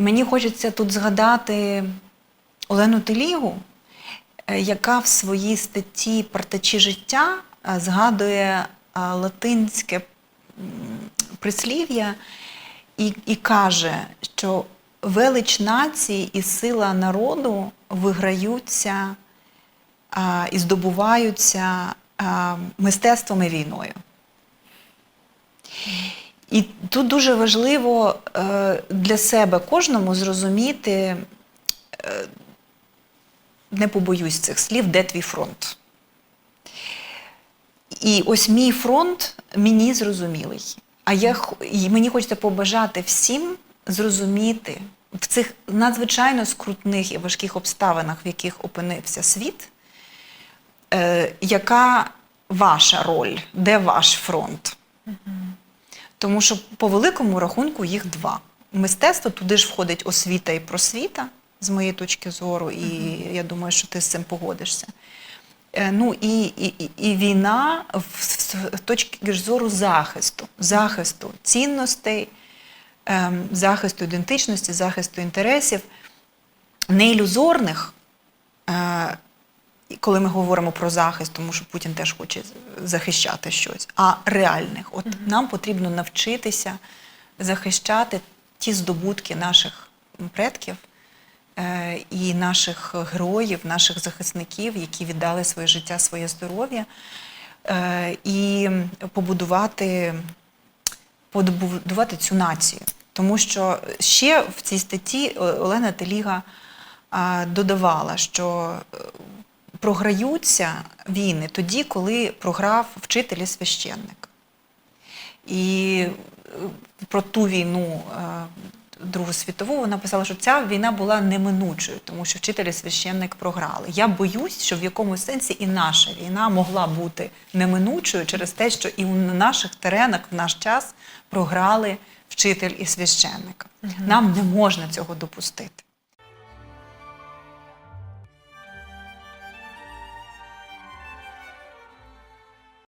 Мені хочеться тут згадати Олену Телігу, е, яка в своїй статті Партачі життя е, згадує е, латинське прислів'я і, і каже, що велич нації і сила народу виграються а, і здобуваються а, мистецтвом і війною. Тут дуже важливо е, для себе кожному зрозуміти, е, не побоюсь цих слів, де твій фронт. І ось мій фронт мені зрозумілий. А я, і мені хочеться побажати всім зрозуміти в цих надзвичайно скрутних і важких обставинах, в яких опинився світ, е, яка ваша роль, де ваш фронт. Тому що по великому рахунку їх два. Мистецтво туди ж входить освіта і просвіта, з моєї точки зору, і я думаю, що ти з цим погодишся. Е, Ну і, і, і- війна в- з точки зору захисту, захисту цінностей, ем, захисту ідентичності, захисту інтересів, не ілюзорних, е, коли ми говоримо про захист, тому що Путін теж хоче захищати щось, а реальних. От нам потрібно навчитися захищати ті здобутки наших предків е, і наших героїв, наших захисників, які віддали своє життя, своє здоров'я, е, і побудувати побудувати цю націю. Тому що ще в цій статті Олена Теліга додавала, що е, програються війни тоді, коли програв вчитель і священник. І е, про ту війну е, Другу світову вона писала, що ця війна була неминучою, тому що вчитель і священник програли. Я боюсь, що в якомусь сенсі і наша війна могла бути неминучою через те, що і на наших теренах в наш час програли вчитель і священник. Нам не можна цього допустити.